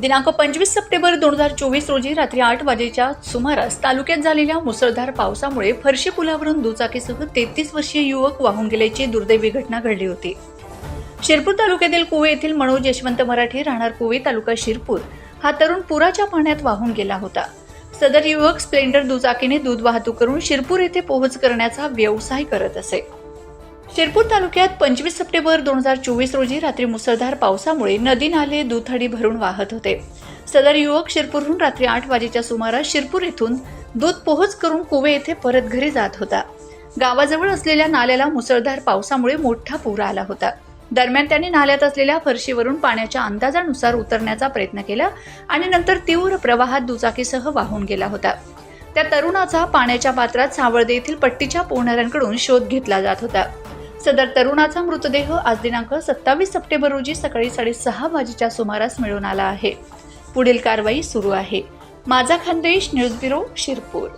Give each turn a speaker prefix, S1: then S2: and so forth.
S1: दिनांक पंचवीस सप्टेंबर दोन हजार चोवीस रोजी रात्री आठ वाजेच्या सुमारास तालुक्यात झालेल्या मुसळधार पावसामुळे फरशी पुलावरून दुचाकीसह तेहतीस वर्षीय युवक वाहून गेल्याची दुर्दैवी घटना घडली होती. शिरपूर तालुक्यातील कुवे येथील मनोज यशवंत मराठी राहणार कुवे तालुका शिरपूर हा तरुण पुराच्या पाण्यात वाहून गेला होता. सदर युवक स्प्लेंडर दुचाकीने दूध वाहतूक करून शिरपूर येथे पोहोच करण्याचा व्यवसाय करत असे. शिरपूर तालुक्यात पंचवीस सप्टेंबर दोन हजार चोवीस रोजी रात्री मुसळधार पावसामुळे नदी नाले दुथडी भरून वाहत होते. सदर युवक शिरपूरहून रात्री आठ वाजेच्या सुमारास शिरपूर येथून दूध पोहोच करून कुवे येथे परत घरी जात होता. गावाजवळ असलेल्या नाल्याला मुसळधार पावसामुळे मोठा पूर आला होता. दरम्यान त्यांनी नाल्यात असलेल्या फरशीवरून पाण्याच्या अंदाजानुसार उतरण्याचा प्रयत्न केला आणि नंतर तीव्र प्रवाहात दुचाकीसह वाहून गेला होता. त्या तरुणाचा पाण्याच्या पात्रात सावळदे येथील पट्टीच्या पोहणाऱ्यांकडून शोध घेतला जात होता. सदर तरुणाचा मृतदेह आज दिनांक सत्तावीस सप्टेंबर रोजी सकाळी साडेसहा वाजेच्या सुमारास मिळून आला आहे. पुढील कारवाई सुरू आहे. माझा खानदेश न्यूज ब्युरो शिरपूर.